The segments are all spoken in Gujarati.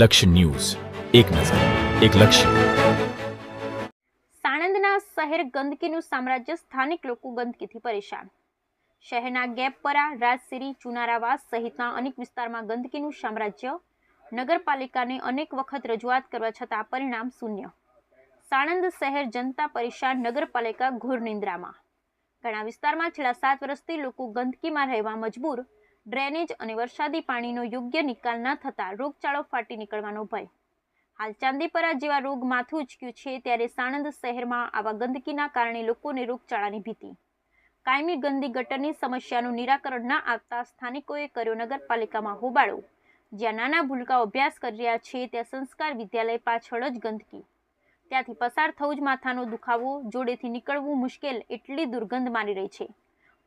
લક્ષ્ય ન્યૂઝ. એક નજર, એક લક્ષ્ય. સાણંદના શહેર ગંદકીનું સામ્રાજ્ય સ્થાનિક લોકો ગંદકીથી પરેશાન. શહેરના ગેપપરા, રાજસિરી, ચુનારાવાસ સહિતના અનેક વિસ્તારમાં ગંદકીનું સામ્રાજ્ય નગરપાલિકાને અનેક વખત રજૂઆત કરવા છતાં પરિણામ શૂન્ય. સાણંદ શહેર જનતા પરેશાન, નગરપાલિકા ઘોર નિંદ્રામાં. ઘણા વિસ્તારમાં છેલ્લા સાત વર્ષથી લોકો ગંદકીમાં રહેવા મજબૂર ડ્રેનેજ અને વરસાદી પાણીનો યોગ્ય નિકાલ ન થતાં રોગચાળો ફાટી નીકળવાનો ભય. હાલ ચાંદીપરા જેવા રોગ માથું ઉચક્યું છે ત્યારે સાણંદ શહેરમાં આવા ગંદકીના કારણે લોકોને રોગચાળાની ભીતિ. કાયમી ગંદી ગટરની સમસ્યાનું નિરાકરણ ન આવતા સ્થાનિકોએ કર્યો નગરપાલિકામાં હોબાળો. જ્યાં નાના ભૂલકાઓ અભ્યાસ કરી રહ્યા છે ત્યાં સંસ્કાર વિદ્યાલય પાછળ જ ગંદકી. ત્યાંથી પસાર થવું જ માથાનો દુખાવો, જોડેથી નીકળવું મુશ્કેલ, એટલી દુર્ગંધ મારી રહી છે.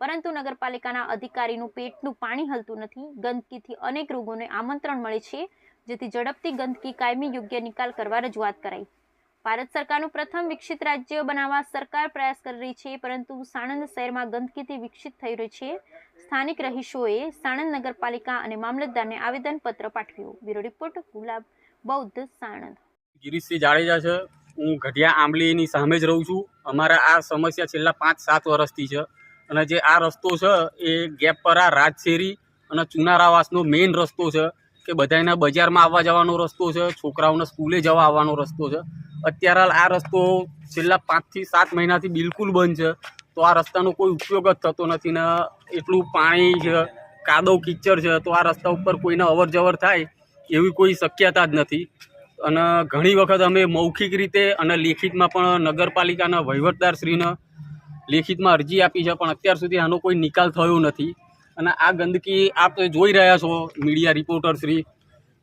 પરંતુ નગરપાલિકાના અધિકારીનું પેટનું પાણી હલતું નથી. ગંદકીથી અનેક રોગોને આમંત્રણ મળે છે, જેથી ઝડપથી ગંદકી કાયમી યોગ્ય નિકાલ કરવા રજૂઆત કરાઈ. ભારત સરકારનું પ્રથમ વિકસિત રાજ્ય બનાવવા સરકાર પ્રયાસ કરી રહી છે, પરંતુ સાણંદ શહેરમાં ગંદકીથી વિકસિત થઈ રહી છે. સ્થાનિક રહીશોએ સાણંદ નગરપાલિકા અને મામલતદારને આવેદનપત્ર પાઠવ્યું. બ્યુરો રિપોર્ટ, ગુલાબ બૌદ્ધ, સાણંદ. ગિરીશસિંહ જાડેજા છે. હું ઘટિયા આંબલીની સામે જ રહું છું. અમારા આ સમસ્યા છેલ્લા પાંચ સાત વર્ષથી છે. અને જે આ રસ્તો છે, એ ગેપપરા રાજશેરી અને ચુનારાવાસનો મેઇન રસ્તો છે કે બધાના બજારમાં આવવા જવાનો રસ્તો છે, છોકરાઓને સ્કૂલે જવા આવવાનો રસ્તો છે. અત્યારે આ રસ્તો છેલ્લા પાંચથી સાત મહિનાથી બિલકુલ બંધ છે. તો આ રસ્તાનો કોઈ ઉપયોગ જ થતો નથી ને એટલું પાણી છે, કાદવ કિચડ છે, તો આ રસ્તા ઉપર કોઈને અવર જવર થાય એવી કોઈ શક્યતા જ નથી. અને ઘણી વખત અમે મૌખિક રીતે અને લેખિતમાં પણ નગરપાલિકાના વહીવટદારશ્રીને લેખિતમાં અરજી આપી છે, પણ અત્યાર સુધી આનો કોઈ નિકાલ થયો નથી. અને આ ગંદકી આપ જોઈ રહ્યા છો, મીડિયા રિપોર્ટરશ્રી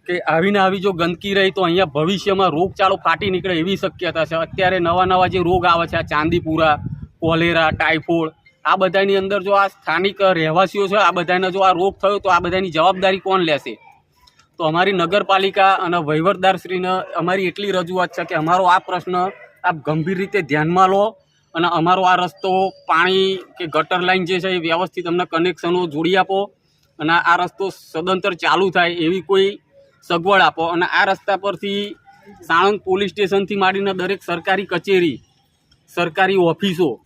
કે આવીને આવી જો ગંદકી રહી તો અહીંયા ભવિષ્યમાં રોગચાળો ફાટી નીકળે એવી શક્યતા છે. અત્યારે નવા નવા જે રોગ આવે છે, આ ચાંદીપુરા, કોલેરા, ટાઇફોઇડ, આ બધાની અંદર જો આ સ્થાનિક રહેવાસીઓ છે, આ બધાને જો આ રોગ થયો તો આ બધાની જવાબદારી કોણ લેશે? તો અમારી નગરપાલિકા અને વહીવટદારશ્રીને અમારી એટલી રજૂઆત છે કે અમારો આ પ્રશ્ન આપ ગંભીર રીતે ધ્યાનમાં લો. અને અમારો આ રસ્તો, પાણી કે ગટર લાઈન જે છે એ વ્યવસ્થિત અમને કનેક્શનો જોડી આપો અને આ રસ્તો સદંતર ચાલુ થાય એવી કોઈ સગવડ આપો. અને આ રસ્તા પરથી સાણંદ પોલીસ સ્ટેશનથી માંડીને દરેક સરકારી કચેરી, સરકારી ઓફિસો,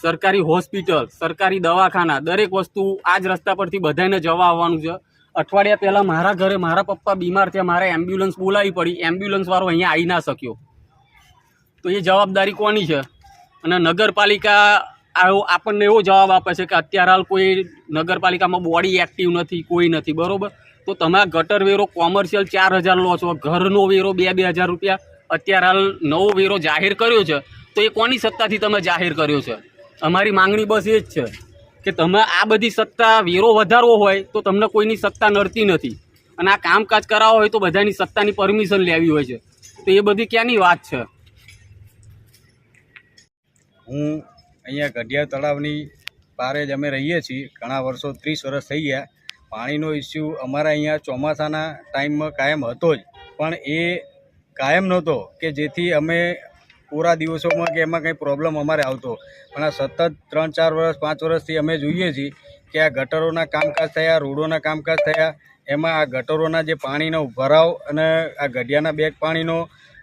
સરકારી હોસ્પિટલ, સરકારી દવાખાના, દરેક વસ્તુ આ જ રસ્તા પરથી બધાને જવા આવવાનું છે. અઠવાડિયા પહેલાં મારા ઘરે મારા પપ્પા બીમાર થયા, મારે એમ્બ્યુલન્સ બોલાવી પડી. એમ્બ્યુલન્સવાળો અહીંયા આવી ના શક્યો. તો એ જવાબદારી કોની છે? અને નગરપાલિકા આપણને એવો જવાબ આપે છે કે અત્યારે હાલ કોઈ નગરપાલિકામાં બોડી એક્ટિવ નથી, કોઈ નથી, બરોબર? તો તમે ગટર વેરો કોમર્શિયલ ચાર હજાર લો છો, ઘરનો વેરો બે બે હજાર રૂપિયા, અત્યારે હાલ નવો વેરો જાહેર કર્યો છે, તો એ કોની સત્તાથી તમે જાહેર કર્યો છે? અમારી માંગણી બસ એ જ છે કે તમે આ બધી સત્તા વેરો વધારવો હોય તો તમને કોઈની સત્તા નડતી નથી. અને આ કામકાજ કરાવવા હોય તો બધાની સત્તાની પરમિશન લેવી હોય છે. તો એ બધી ક્યાંની વાત છે? હું અહીંયા ગઢિયા તળાવની પારે જ અમે રહીએ છીએ. ઘણા વર્ષો ત્રીસ વર્ષ થઈ ગયા. પાણીનો ઇસ્યુ અમારા અહીંયા ચોમાસાના ટાઈમમાં કાયમ હતો જ. પણ એ કાયમ નહોતો કે જેથી અમે પૂરા દિવસોમાં કે એમાં કંઈ પ્રોબ્લેમ અમારે આવતો. પણ આ સતત ત્રણ, ચાર વર્ષ, પાંચ વર્ષથી અમે જોઈએ છીએ કે આ ગટરોના કામકાજ થયા, રોડોના કામકાજ થયા. એમાં આ ગટરોના જે પાણીનો ભરાવ અને આ ગઢિયાના બેગ પાણીનો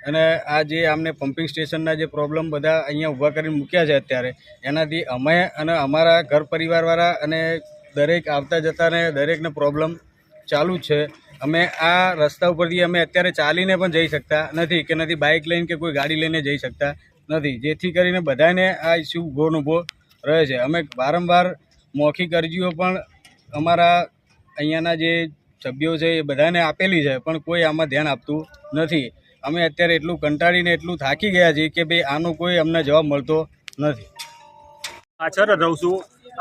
અને આ જે આમને પમ્પિંગ સ્ટેશનના જે પ્રોબ્લેમ બધા અહીંયા ઊભા કરીને મૂક્યા છે અત્યારે, એનાથી અમે અને અમારા ઘર પરિવારવાળા અને દરેક આવતા જતાને દરેકને પ્રોબ્લેમ ચાલુ છે. અમે આ રસ્તા ઉપરથી અમે અત્યારે ચાલીને પણ જઈ શકતા નથી, કે નથી બાઇક લઈને કે કોઈ ગાડી લઈને જઈ શકતા નથી. જેથી કરીને બધાને આ ઇસ્યુ ઊભો ઊભો રહે છે. અમે વારંવાર મૌખિક અરજીઓ પણ અમારા અહીંયાના જે સભ્યો છે એ બધાને આપેલી છે, પણ કોઈ આમાં ધ્યાન આપતું નથી. અમે અત્યારે એટલું કંટાળીને એટલું થાકી ગયા છીએ કે ભાઈ આનો કોઈ અમને જવાબ મળતો નથી. પાછળ રહું છું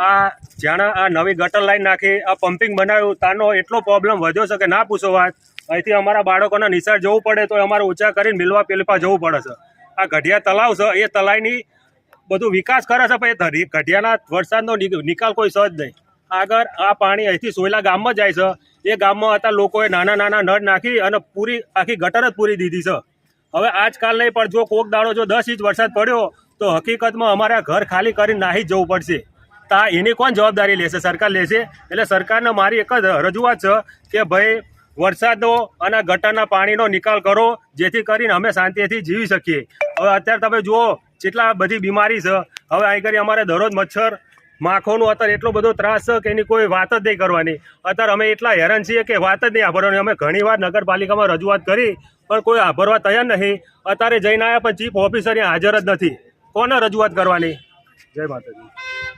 આ જાણે આ નવી ગટર લાઈન નાખી, આ પમ્પિંગ બનાવ્યું, તાનો એટલો પ્રોબ્લેમ વધ્યો છે કે ના પૂછો વાત. અહીંથી અમારા બાળકોને નિશાળ જવું પડે તો અમારે ઊંચા કરીને મિલવા પેલપા જવું પડે છે. આ ગઢિયા તલાવ છે, એ તલાવની બધું વિકાસ કરે છે, પણ એ ગઢિયાના વરસાદનો નિકાલ કોઈ સહજ નહીં. આગળ આ પાણી અહીંથી સોયલા ગામમાં જાય છે. એ ગામમાં હતા લોકોએ નાના નાના નળ નાખી અને પૂરી આખી ગટર જ પૂરી દીધી છે. હવે આજકાલ નહીં, પણ જો કોક દાડો જો દસ ઇંચ વરસાદ પડ્યો, તો હકીકતમાં અમારા ઘર ખાલી કરીને નાહી જવું પડશે. તો એની કોણ જવાબદારી લેશે? સરકાર લેશે? એટલે સરકારને મારી એક જ રજૂઆત છે કે ભાઈ વરસાદનો અને ગટરના પાણીનો નિકાલ કરો, જેથી કરીને અમે શાંતિથી જીવી શકીએ. હવે અત્યારે તમે જુઓ જેટલા બધી બીમારી છે. હવે અહીં કરી અમારે દરરોજ મચ્છર માખોનું અત્યારે એટલો બધો ત્રાસ છે કે એની કોઈ વાત જ નહીં કરવાની. અત્યારે અમે એટલા હેરાન છીએ કે વાત જ નહીં આભરવાની અમે ઘણીવાર નગરપાલિકામાં રજૂઆત કરી, પણ કોઈ આભરવા તૈયાર નહીં. અત્યારે જઈને આવ્યા પણ ચીફ ઓફિસર હાજર જ નથી. કોને રજૂઆત કરવાની? જય માતાજી.